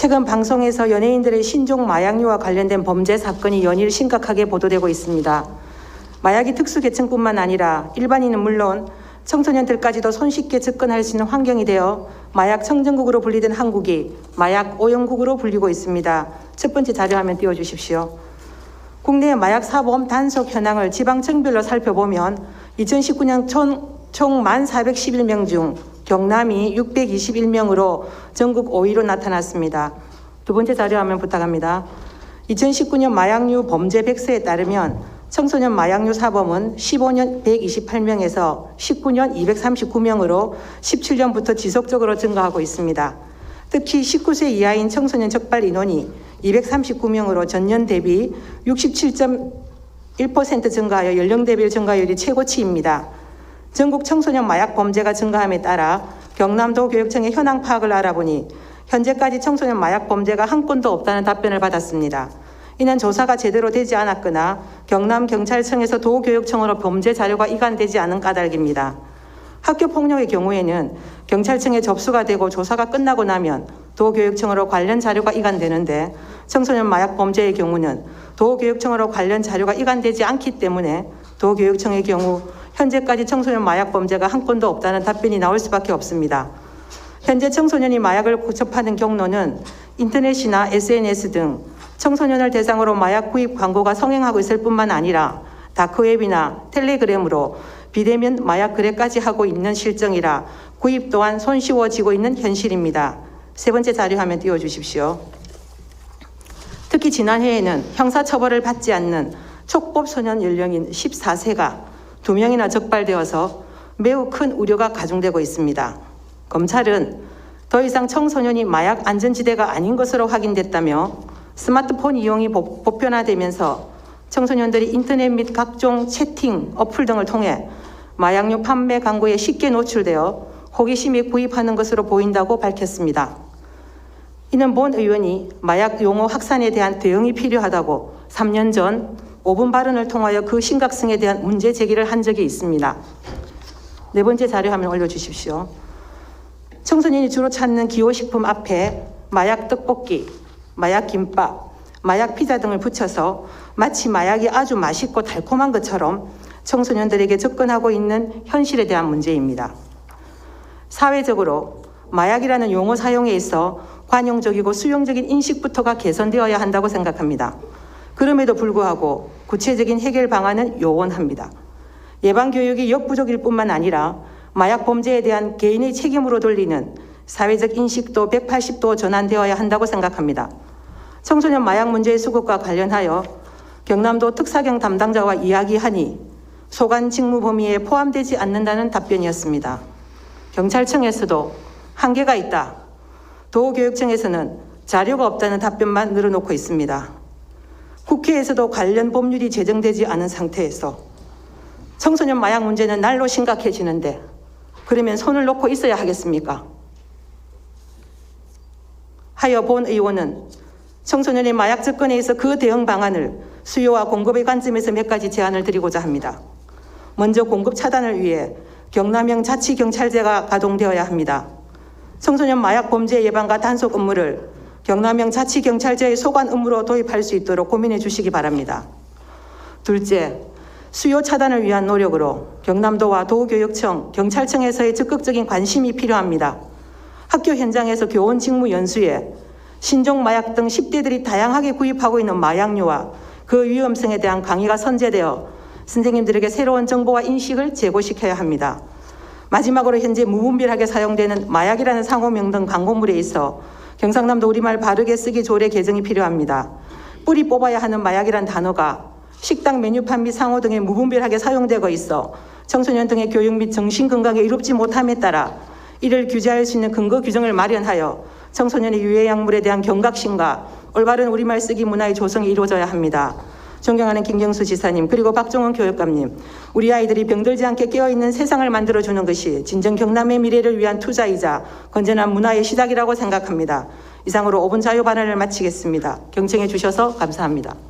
최근 방송에서 연예인들의 신종 마약류와 관련된 범죄 사건이 연일 심각하게 보도되고 있습니다. 마약이 특수계층뿐만 아니라 일반인은 물론 청소년들까지도 손쉽게 접근할 수 있는 환경이 되어 마약 청정국으로 분리된 한국이 마약 오염국으로 불리고 있습니다. 첫 번째 자료 화면 띄워주십시오. 국내 마약 사범 단속 현황을 지방청별로 살펴보면 2019년 총, 총 1,411명 중 경남이 621명으로 전국 5위로 나타났습니다. 두 번째 자료 화면 부탁합니다. 2019년 마약류 범죄 백서에 따르면 청소년 마약류 사범은 15년 128명에서 19년 239명으로 17년부터 지속적으로 증가하고 있습니다. 특히 19세 이하인 청소년 적발 인원이 239명으로 전년 대비 67.1% 증가하여 연령 대비 증가율이 최고치입니다. 전국 청소년 마약 범죄가 증가함에 따라 경남도 교육청의 현황 파악을 알아보니 현재까지 청소년 마약 범죄가 한 건도 없다는 답변을 받았습니다. 이는 조사가 제대로 되지 않았거나 경남 경찰청에서 도교육청으로 범죄 자료가 이관되지 않은 까닭입니다. 학교 폭력의 경우에는 경찰청에 접수가 되고 조사가 끝나고 나면 도교육청으로 관련 자료가 이관되는데 청소년 마약 범죄의 경우는 도교육청으로 관련 자료가 이관되지 않기 때문에 도교육청의 경우 현재까지 청소년 마약 범죄가 한 건도 없다는 답변이 나올 수밖에 없습니다. 현재 청소년이 마약을 접하는 경로는 인터넷이나 SNS 등 청소년을 대상으로 마약 구입 광고가 성행하고 있을 뿐만 아니라 다크웹이나 텔레그램으로 비대면 마약 거래까지 하고 있는 실정이라 구입 또한 손쉬워지고 있는 현실입니다. 세 번째 자료 화면 띄워주십시오. 특히 지난해에는 형사처벌을 받지 않는 촉법 소년 연령인 14세가 두 명이나 적발되어서 매우 큰 우려가 가중되고 있습니다. 검찰은 더 이상 청소년이 마약 안전지대가 아닌 것으로 확인됐다며 스마트폰 이용이 보- 보편화되면서 청소년들이 인터넷 및 각종 채팅, 어플 등을 통해 마약류 판매 광고에 쉽게 노출되어 호기심에 구입하는 것으로 보인다고 밝혔습니다. 이는 본 의원이 마약 용어 확산에 대한 대응이 필요하다고 3년 전 5분 발언을 통하여 그 심각성에 대한 문제 제기를 한 적이 있습니다. 네 번째 자료 화면 올려주십시오. 청소년이 주로 찾는 기호식품 앞에 마약 떡볶이, 마약 김밥, 마약 피자 등을 붙여서 마치 마약이 아주 맛있고 달콤한 것처럼 청소년들에게 접근하고 있는 현실에 대한 문제입니다. 사회적으로 마약이라는 용어 사용에 있어 관용적이고 수용적인 인식부터가 개선되어야 한다고 생각합니다. 그럼에도 불구하고 구체적인 해결 방안은 요원합니다. 예방 교육이 역부족일 뿐만 아니라 마약 범죄에 대한 개인의 책임으로 돌리는 사회적 인식도 180도 전환되어야 한다고 생각합니다. 청소년 마약 문제의 수급과 관련하여 경남도 특사경 담당자와 이야기하니 소관 직무 범위에 포함되지 않는다는 답변이었습니다. 경찰청에서도 한계가 있다. 도교육청에서는 자료가 없다는 답변만 늘어놓고 있습니다. 국회에서도 관련 법률이 제정되지 않은 상태에서 청소년 마약 문제는 날로 심각해지는데 그러면 손을 놓고 있어야 하겠습니까? 하여 본 의원은 청소년의 마약 접근에 있어 그 대응 방안을 수요와 공급의 관점에서 몇 가지 제안을 드리고자 합니다. 먼저 공급 차단을 위해 경남형 자치경찰제가 가동되어야 합니다. 청소년 마약 범죄 예방과 단속 업무를 경남형 자치경찰제의 소관 업무로 도입할 수 있도록 고민해 주시기 바랍니다. 둘째, 수요 차단을 위한 노력으로 경남도와 도교육청, 경찰청에서의 적극적인 관심이 필요합니다. 학교 현장에서 교원 직무 연수에 신종 마약 등 10대들이 다양하게 구입하고 있는 마약류와 그 위험성에 대한 강의가 선제되어 선생님들에게 새로운 정보와 인식을 제고시켜야 합니다. 마지막으로 현재 무분별하게 사용되는 마약이라는 상호명 등 광고물에 있어 경상남도 우리말 바르게 쓰기 조례 개정이 필요합니다. 뿌리 뽑아야 하는 마약이란 단어가 식당 메뉴판 및 상호 등에 무분별하게 사용되고 있어 청소년 등의 교육 및 정신 건강에 이롭지 못함에 따라 이를 규제할 수 있는 근거 규정을 마련하여 청소년의 유해 약물에 대한 경각심과 올바른 우리말 쓰기 문화의 조성이 이루어져야 합니다. 존경하는 김경수 지사님 그리고 박종원 교육감님 우리 아이들이 병들지 않게 깨어있는 세상을 만들어주는 것이 진정 경남의 미래를 위한 투자이자 건전한 문화의 시작이라고 생각합니다. 이상으로 5분 자유 발언을 마치겠습니다. 경청해 주셔서 감사합니다.